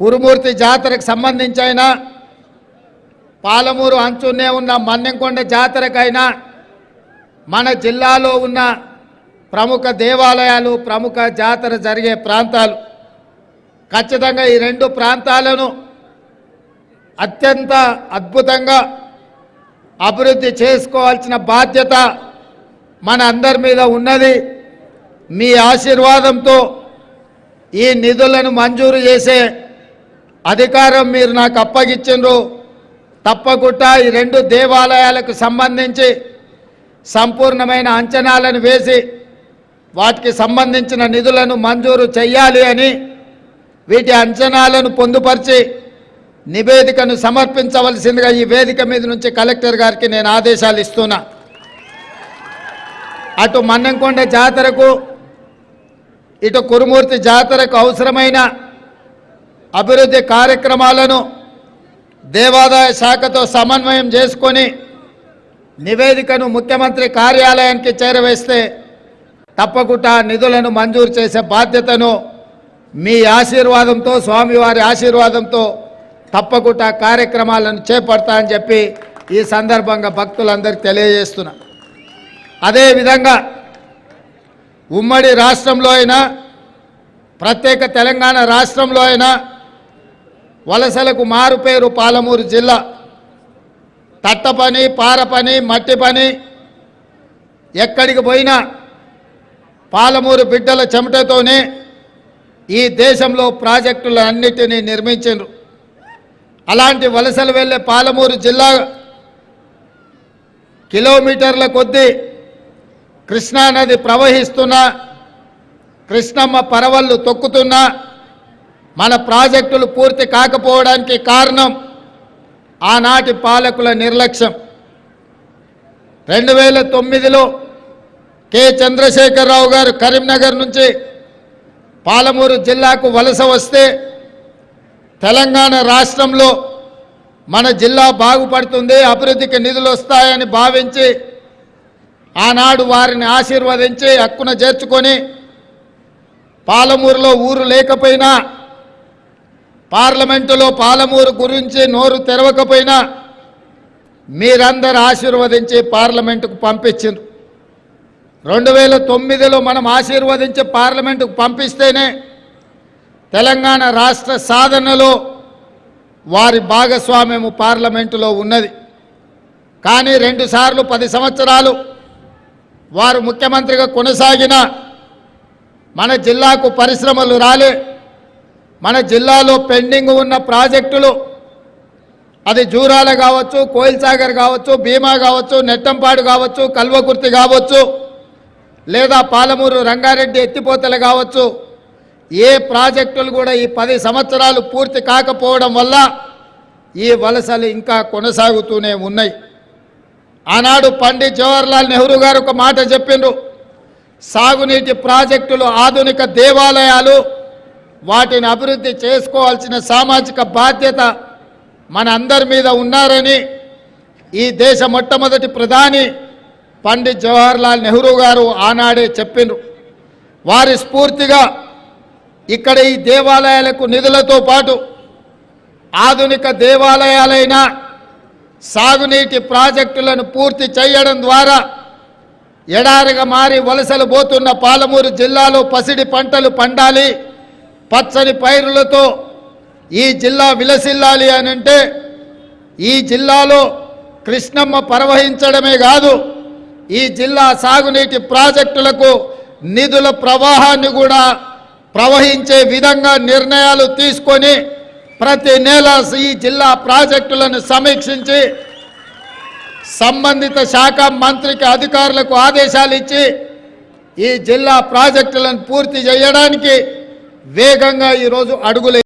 కురుమూర్తి జాతరకు సంబంధించి అయినా పాలమూరు అంచునే ఉన్న మన్నెంకొండ జాతరకైనా మన జిల్లాలో ఉన్న ప్రముఖ దేవాలయాలు ప్రముఖ జాతర జరిగే ప్రాంతాలు. ఖచ్చితంగా ఈ రెండు ప్రాంతాలను అత్యంత అద్భుతంగా అభివృద్ధి చేసుకోవాల్సిన బాధ్యత మన అందరి మీద ఉన్నది. మీ ఆశీర్వాదంతో ఈ నిధులను మంజూరు చేసే అధికారం మీరు నాకు అప్పగిచ్చిండ్రు. తప్పకుండా ఈ రెండు దేవాలయాలకు సంబంధించి సంపూర్ణమైన అంచనాలను వేసి వాటికి సంబంధించిన నిధులను మంజూరు చేయాలి అని వీటి అంచనాలను పొందుపరిచి నివేదికను సమర్పించవలసిందిగా ఈ వేదిక మీద నుంచి కలెక్టర్ గారికి నేను ఆదేశాలు ఇస్తున్నా. అటు మన్నంకొండ జాతరకు ఇటు కురుమూర్తి జాతరకు అవసరమైన అభివృద్ధి కార్యక్రమాలను దేవాదాయ శాఖతో సమన్వయం చేసుకొని నివేదికను ముఖ్యమంత్రి కార్యాలయానికి చేరవేస్తే తప్పకుండా నిధులను మంజూరు చేసే బాధ్యతను మీ ఆశీర్వాదంతో స్వామివారి ఆశీర్వాదంతో తప్పకుండా కార్యక్రమాలను చేపడతా అని చెప్పి ఈ సందర్భంగా భక్తులందరికీ తెలియజేస్తున్నా. అదేవిధంగా ఉమ్మడి రాష్ట్రంలో అయినా ప్రత్యేక తెలంగాణ రాష్ట్రంలో అయినా వలసలకు మారు పేరు పాలమూరు జిల్లా. తట్ట పని పార పని మట్టి పని ఎక్కడికి పోయినా పాలమూరు బిడ్డల చెమటతోనే ఈ దేశంలో ప్రాజెక్టులన్నిటినీ నిర్మించారు అలాంటి వలసలు వెళ్ళే పాలమూరు జిల్లా కిలోమీటర్ల కొద్దీ కృష్ణానది ప్రవహిస్తున్నా కృష్ణమ్మ పరవళ్ళు తొక్కుతున్నా మన ప్రాజెక్టులు పూర్తి కాకపోవడానికి కారణం ఆనాటి పాలకుల నిర్లక్ష్యం. రెండు వేల తొమ్మిదిలో కె. చంద్రశేఖరరావు గారు కరీంనగర్ నుంచి పాలమూరు జిల్లాకు వలస వస్తే తెలంగాణ రాష్ట్రంలో మన జిల్లా బాగుపడుతుంది అభివృద్ధికి నిధులు వస్తాయని భావించి ఆనాడు వారిని ఆశీర్వదించి హక్కున చేర్చుకొని పాలమూరులో ఊరు లేకపోయినా పార్లమెంటులో పాలమూరు గురించి నోరు తెరవకపోయినా మీరందరూ ఆశీర్వదించి పార్లమెంటుకు పంపించిండ్రు. రెండు వేల తొమ్మిదిలో మనం ఆశీర్వదించి పార్లమెంటుకు పంపిస్తేనే తెలంగాణ రాష్ట్ర సాధనలో వారి భాగస్వామ్యము పార్లమెంటులో ఉన్నది. కానీ రెండుసార్లు పది సంవత్సరాలు వారు ముఖ్యమంత్రిగా కొనసాగిన మన జిల్లాకు పరిశ్రమలు రాలే. మన జిల్లాలో పెండింగ్ ఉన్న ప్రాజెక్టులు అది జూరాల కావచ్చు కోయిల్సాగర్ కావచ్చు భీమా కావచ్చు నెట్టంపాడు కావచ్చు కల్వకుర్తి కావచ్చు లేదా పాలమూరు రంగారెడ్డి ఎత్తిపోతలు కావచ్చు ఏ ప్రాజెక్టులు కూడా ఈ పది సంవత్సరాలు పూర్తి కాకపోవడం వల్ల ఈ వలసలు ఇంకా కొనసాగుతూనే ఉన్నాయి. ఆనాడు పండిత్ జవహర్లాల్ నెహ్రూ గారు ఒక మాట చెప్పిండ్రు సాగునీటి ప్రాజెక్టులు ఆధునిక దేవాలయాలు వాటిని అభివృద్ధి చేసుకోవాల్సిన సామాజిక బాధ్యత మన అందరి మీద ఉన్నారని ఈ దేశ మొట్టమొదటి ప్రధాని పండిత్ జవహర్లాల్ నెహ్రూ గారు ఆనాడే చెప్పిండ్రు. వారి స్ఫూర్తిగా ఇక్కడ ఈ దేవాలయాలకు నిధులతో పాటు ఆధునిక దేవాలయాలైన సాగునీటి ప్రాజెక్టులను పూర్తి చేయడం ద్వారా ఎడారిగా మారి వలసలు పోతున్న పాలమూరు జిల్లాలో పసిడి పంటలు పండాలి. పచ్చని పైరులతో ఈ జిల్లా విలసిల్లాలి అని అంటే ఈ జిల్లాలో కృష్ణమ్మ ప్రవహించడమే కాదు ఈ జిల్లా సాగునీటి ప్రాజెక్టులకు నిధుల ప్రవాహాన్ని కూడా ప్రవహించే విధంగా నిర్ణయాలు తీసుకొని ప్రతి నెల ఈ జిల్లా ప్రాజెక్టులను సమీక్షించి సంబంధిత శాఖ మంత్రికి అధికారులకు ఆదేశాలు ఇచ్చి ఈ జిల్లా ప్రాజెక్టులను పూర్తి చేయడానికి వేగంగా ఈరోజు అడుగులు